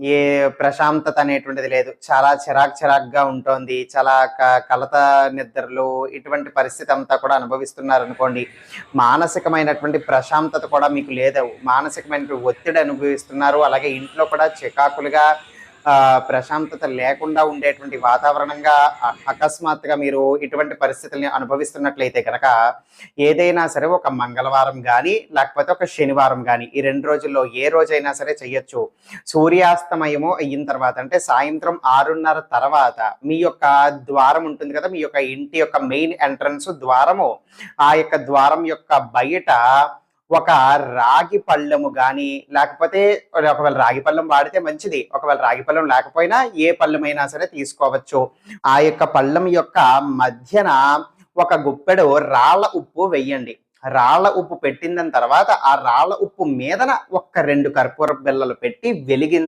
ఏ ప్రశాంతత అనేటువంటిది లేదు. చాలా చిరాక్ చిరాక్గా ఉంటుంది. చాలా క- కలత నిద్రలు ఇటువంటి పరిస్థితి అంతా కూడా అనుభవిస్తున్నారు అనుకోండి మానసికమైనటువంటి ప్రశాంతత కూడా మీకు లేదు మానసికమైనటువంటి ఒత్తిడి అనుభవిస్తున్నారు. అలాగే ఇంట్లో కూడా చికాకులుగా ప్రశాంతత లేకుండా ఉండేటువంటి వాతావరణంగా అకస్మాత్తుగా మీరు ఇటువంటి పరిస్థితుల్ని అనుభవిస్తున్నట్లయితే కనుక ఏదైనా సరే ఒక మంగళవారం కానీ లేకపోతే ఒక శనివారం కానీ ఈ రెండు రోజుల్లో ఏ రోజైనా సరే చెయ్యొచ్చు. సూర్యాస్తమయము అయిన తర్వాత అంటే సాయంత్రం ఆరున్నర తర్వాత మీ యొక్క ద్వారం ఉంటుంది కదా మీ యొక్క ఇంటి యొక్క మెయిన్ ఎంట్రన్స్ ద్వారము ఆ యొక్క ద్వారం యొక్క బయట ఒక రాగి పళ్ళెము కానీ లేకపోతే ఒకవేళ రాగి పళ్ళెం వాడితే మంచిది. ఒకవేళ రాగి పళ్ళం లేకపోయినా ఏ పళ్ళమైనా సరే తీసుకోవచ్చు. ఆ యొక్క పళ్ళం యొక్క మధ్యన ఒక గుప్పెడు రాళ్ళ ఉప్పు వెయ్యండి. రాళ్ళ ఉప్పు పెట్టిన తర్వాత ఆ రాళ్ళ ఉప్పు మీదన ఒక్క రెండు కర్పూర బిళ్ళలు పెట్టి వెలిగింది